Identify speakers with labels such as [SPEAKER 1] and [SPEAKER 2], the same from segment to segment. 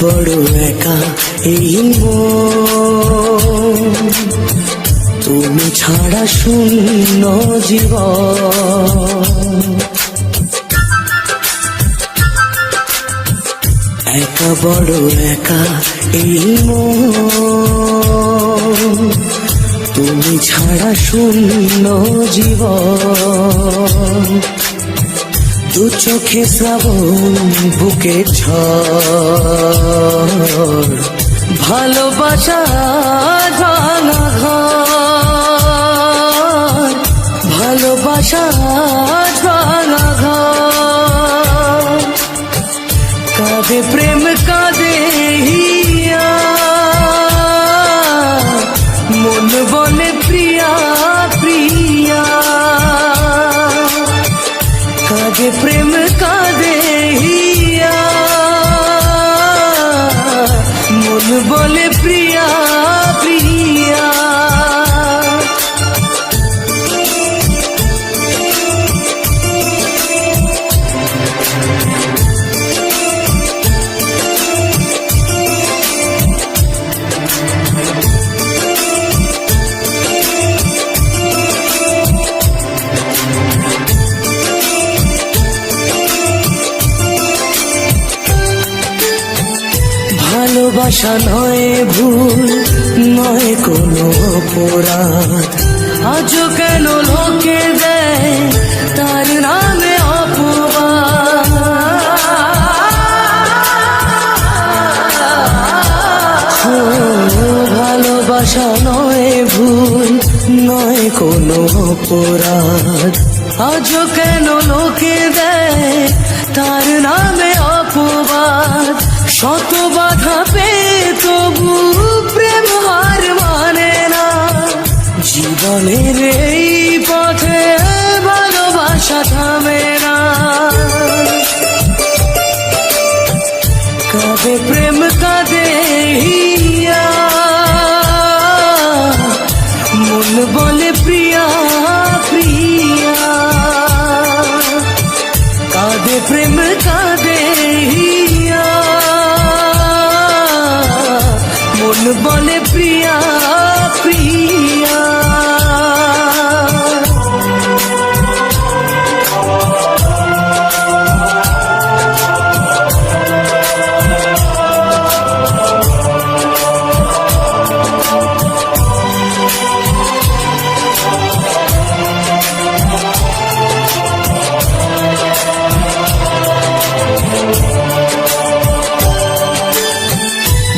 [SPEAKER 1] বড় একা এই তুমি ছাড়া শূন্য জীবন। একা বড় একা এই তুমি ছাড়া শূন্য জীবন। দু চোখে শ্রাবণ বুকে ঝড়। ভালোবাসা ভাঙা ঘর। কাঁদে প্রেম কাঁদে হিয়া ভালোবাসা নয় ভুল, নয় কোনো অপরাধ। আজও কেন লোকে দেয় তার নামে ভালোবাসা নয় ভুল, নয় কোনো অপরাধ। আজও কেন লোকে দেয় তার নামে অপবাদ? শত বাধা কাঁদে প্রেম কাঁদে হিয়া মন বলে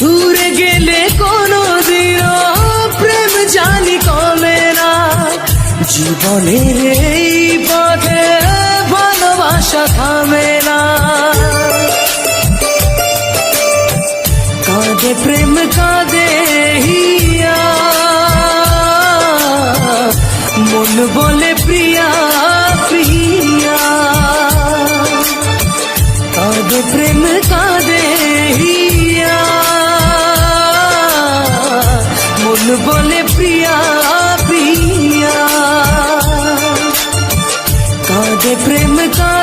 [SPEAKER 1] দূরে গেলে কোনো দিন প্রেম জানি কমে না। জীবনের এই পথে ভালোবাসা থামে না। কাঁদে প্রেম, কাঁদে হিয়া। মন বলে প্রিয়া বলে প্রিয়া প্রিয়া। কাঁদে প্রেম কাঁদে